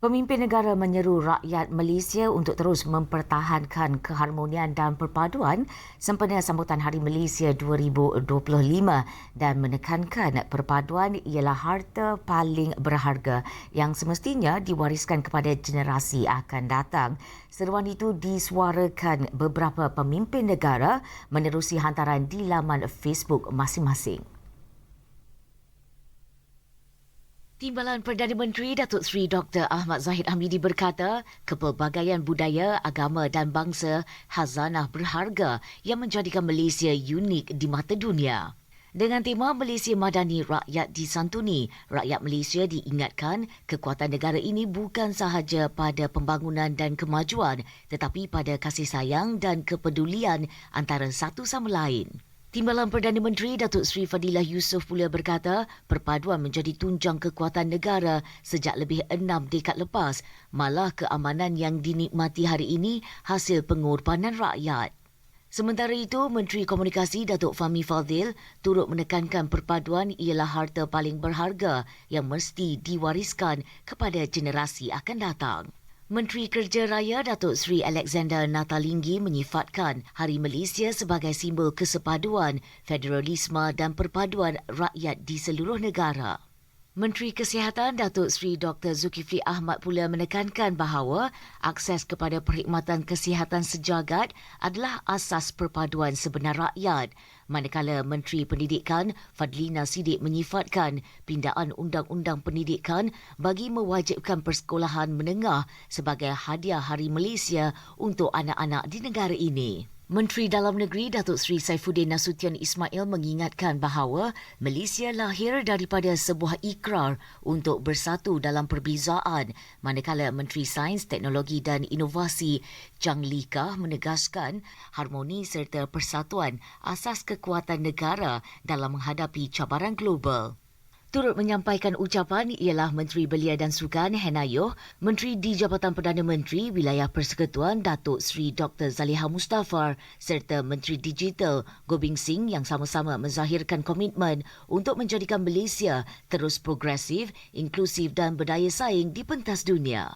Pemimpin negara menyeru rakyat Malaysia untuk terus mempertahankan keharmonian dan perpaduan sempena sambutan Hari Malaysia 2025 dan menekankan perpaduan ialah harta paling berharga yang semestinya diwariskan kepada generasi akan datang. Seruan itu disuarakan beberapa pemimpin negara menerusi hantaran di laman Facebook masing-masing. Timbalan Perdana Menteri Datuk Seri Dr. Ahmad Zahid Hamidi berkata, kepelbagaian budaya, agama dan bangsa hazanah berharga yang menjadikan Malaysia unik di mata dunia. Dengan tema Malaysia Madani Rakyat Disantuni, rakyat Malaysia diingatkan kekuatan negara ini bukan sahaja pada pembangunan dan kemajuan tetapi pada kasih sayang dan kepedulian antara satu sama lain. Timbalan Perdana Menteri Datuk Seri Fadilah Yusof pula berkata, perpaduan menjadi tunjang kekuatan negara sejak lebih enam dekad lepas, malah keamanan yang dinikmati hari ini hasil pengorbanan rakyat. Sementara itu, Menteri Komunikasi Datuk Fahmi Fadil turut menekankan perpaduan ialah harta paling berharga yang mesti diwariskan kepada generasi akan datang. Menteri Kerja Raya Datuk Seri Alexander Natalinggi menyifatkan Hari Malaysia sebagai simbol kesepaduan, federalisme dan perpaduan rakyat di seluruh negara. Menteri Kesihatan Datuk Seri Dr. Zulkifli Ahmad pula menekankan bahawa akses kepada perkhidmatan kesihatan sejagat adalah asas perpaduan sebenar rakyat. Manakala Menteri Pendidikan Fadlina Sidik menyifatkan pindaan Undang-Undang Pendidikan bagi mewajibkan persekolahan menengah sebagai hadiah Hari Malaysia untuk anak-anak di negara ini. Menteri Dalam Negeri Datuk Seri Saifuddin Nasution Ismail mengingatkan bahawa Malaysia lahir daripada sebuah ikrar untuk bersatu dalam perbezaan manakala Menteri Sains, Teknologi dan Inovasi Chang Lika menegaskan harmoni serta persatuan asas kekuatan negara dalam menghadapi cabaran global. Turut menyampaikan ucapan ialah Menteri Belia dan Sukan Henayoh, Menteri di Jabatan Perdana Menteri Wilayah Persekutuan Datuk Seri Dr. Zaliha Mustafar serta Menteri Digital Gobing Singh yang sama-sama menzahirkan komitmen untuk menjadikan Malaysia terus progresif, inklusif dan berdaya saing di pentas dunia.